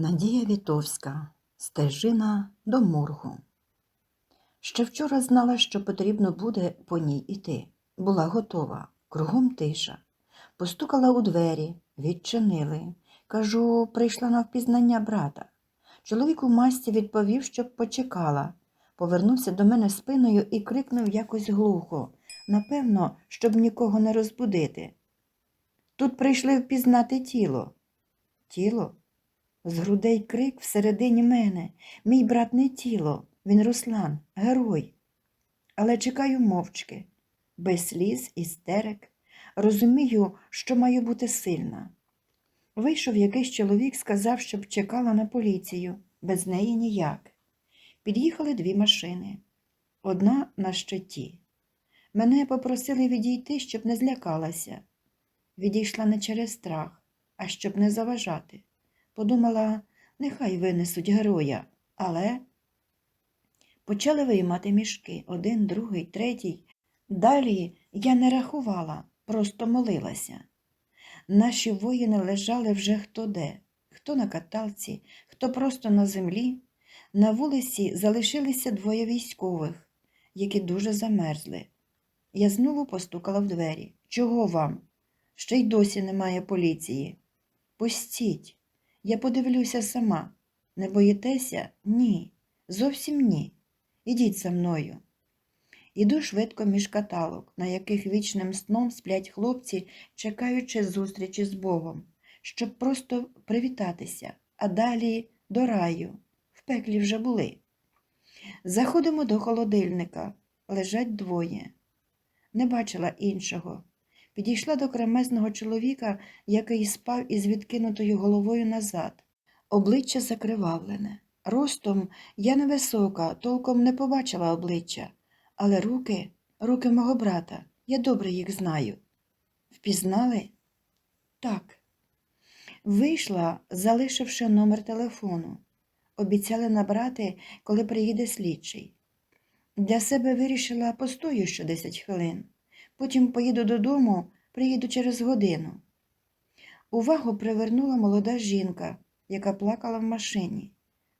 Надія Вітовська Стежина до моргу. Ще вчора знала, що потрібно буде по ній іти. Була готова, кругом тиша. Постукала у двері, відчинили. Кажу, прийшла на впізнання брата. Чоловік у масці відповів, щоб почекала. Повернувся до мене спиною і крикнув якось глухо, напевно, щоб нікого не розбудити. Тут прийшли впізнати тіло. Тіло? З грудей крик всередині мене. Мій брат не тіло, він Руслан, герой. Але чекаю мовчки, без сліз, істерик. Розумію, що маю бути сильна. Вийшов якийсь чоловік, сказав, щоб чекала на поліцію, без неї ніяк. Під'їхали дві машини. Одна на щиті. Мене попросили відійти, щоб не злякалася. Відійшла не через страх, а щоб не заважати. Подумала, нехай винесуть героя, але почали виймати мішки один, другий, третій. Далі я не рахувала, просто молилася. Наші воїни лежали вже хто де, хто на каталці, хто просто на землі. На вулиці залишилися двоє військових, які дуже замерзли. Я знову постукала в двері. Чого вам? Ще й досі немає поліції. Пустіть. Я подивлюся сама. Не боїтеся? Ні. Зовсім ні. Ідіть за мною. Іду швидко між каталог, на яких вічним сном сплять хлопці, чекаючи зустрічі з Богом, щоб просто привітатися, а далі до раю. В пеклі вже були. Заходимо до холодильника. Лежать двоє. Не бачила іншого. Підійшла до кремезного чоловіка, який спав із відкинутою головою назад. Обличчя закривавлене. Ростом я невисока, толком не побачила обличчя, але руки, руки мого брата, я добре їх знаю. Впізнали? Так. Вийшла, залишивши номер телефону. Обіцяли набрати, коли приїде слідчий. Для себе вирішила постою що 10 хвилин. Потім поїду додому, приїду через годину. Увагу привернула молода жінка, яка плакала в машині.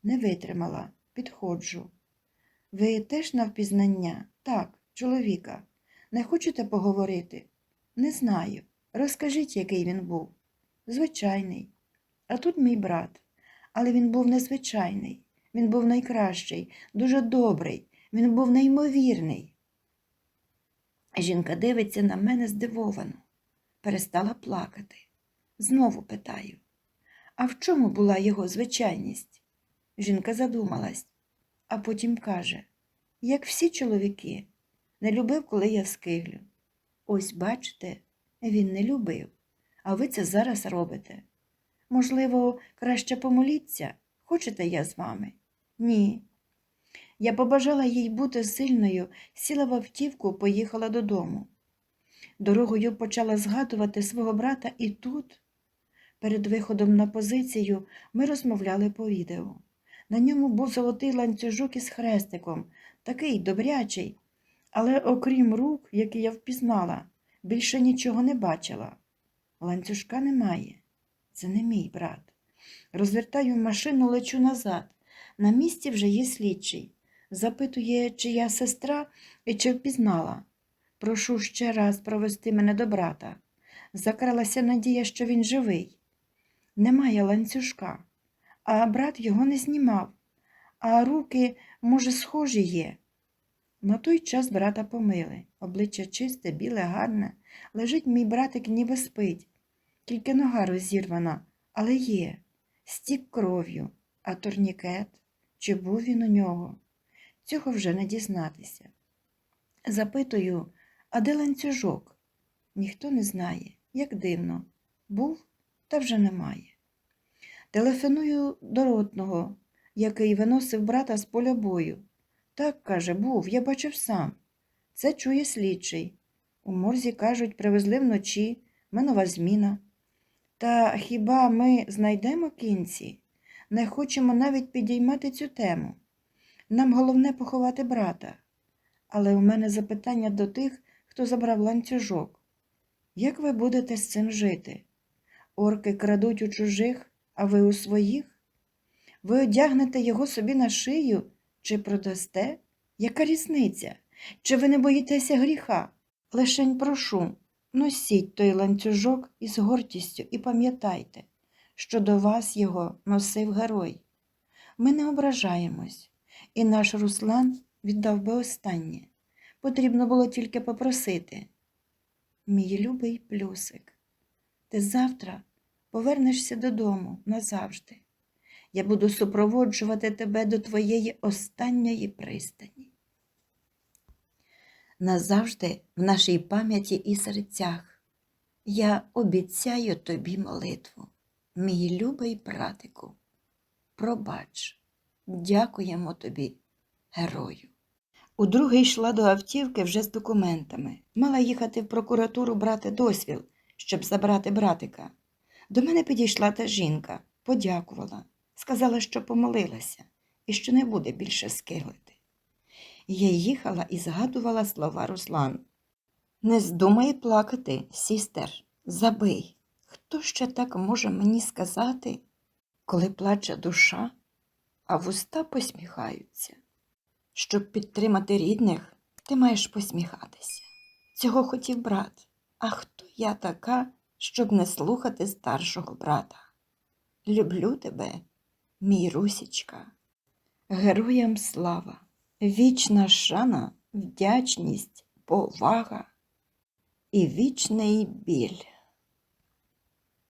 Не витримала, підходжу. Ви теж на впізнання? Так, чоловіка. Не хочете поговорити? Не знаю. Розкажіть, який він був. Звичайний. А тут мій брат. Але він був незвичайний. Він був найкращий, дуже добрий, він був неймовірний. Жінка дивиться на мене здивовано, перестала плакати. Знову питаю, а в чому була його звичайність? Жінка задумалась, а потім каже, як всі чоловіки, не любив, коли я скиглю. Ось, бачите, він не любив, а ви це зараз робите. Можливо, краще помоліться, хочете я з вами? Ні. Я побажала їй бути сильною, сіла в автівку, поїхала додому. Дорогою почала згадувати свого брата, і тут, перед виходом на позицію, ми розмовляли по відео. На ньому був золотий ланцюжок із хрестиком, такий добрячий, але окрім рук, які я впізнала, більше нічого не бачила. Ланцюжка немає. Це не мій брат. Розвертаю машину, лечу назад. На місці вже є слідчий. Запитує, чи я сестра і чи впізнала. Прошу ще раз провести мене до брата. Закралася надія, що він живий. Немає ланцюжка, а брат його не знімав, а руки, може, схожі є. На той час брата помили. Обличчя чисте, біле, гарне. Лежить мій братик, ніби спить. Тільки нога розірвана, але є. Стік кров'ю, а турнікет, чи був він у нього? Цього вже не дізнатися. Запитую, а де ланцюжок? Ніхто не знає, як дивно. Був, та вже немає. Телефоную до ротного, який виносив брата з поля бою. Так, каже, був, я бачив сам. Це чує слідчий. У морзі, кажуть, привезли вночі, минова зміна. Та хіба ми знайдемо кінці? Не хочемо навіть підіймати цю тему. Нам головне поховати брата. Але у мене запитання до тих, хто забрав ланцюжок. Як ви будете з цим жити? Орки крадуть у чужих, а ви у своїх? Ви одягнете його собі на шию чи продасте? Яка різниця? Чи ви не боїтеся гріха? Лишень прошу, носіть той ланцюжок із гордістю і пам'ятайте, що до вас його носив герой. Ми не ображаємось, і наш Руслан віддав би останнє. Потрібно було тільки попросити. Мій любий плюсик, ти завтра повернешся додому назавжди. Я буду супроводжувати тебе до твоєї останньої пристані. Назавжди в нашій пам'яті і серцях я обіцяю тобі молитву, мій любий братику. Пробач, дякуємо тобі, герою. Удруге йшла до автівки вже з документами. Мала їхати в прокуратуру брати дозвіл, щоб забрати братика. До мене підійшла та жінка, подякувала, сказала, що помолилася і що не буде більше скиглити. Я їхала і згадувала слова Руслан. Не здумай плакати, сістер, забий. Хто ще так може мені сказати, коли плаче душа, а вуста посміхаються? Щоб підтримати рідних, ти маєш посміхатися. Цього хотів брат. А хто я така, щоб не слухати старшого брата? Люблю тебе, мій Русічка. Героям слава, вічна шана, вдячність, повага і вічний біль.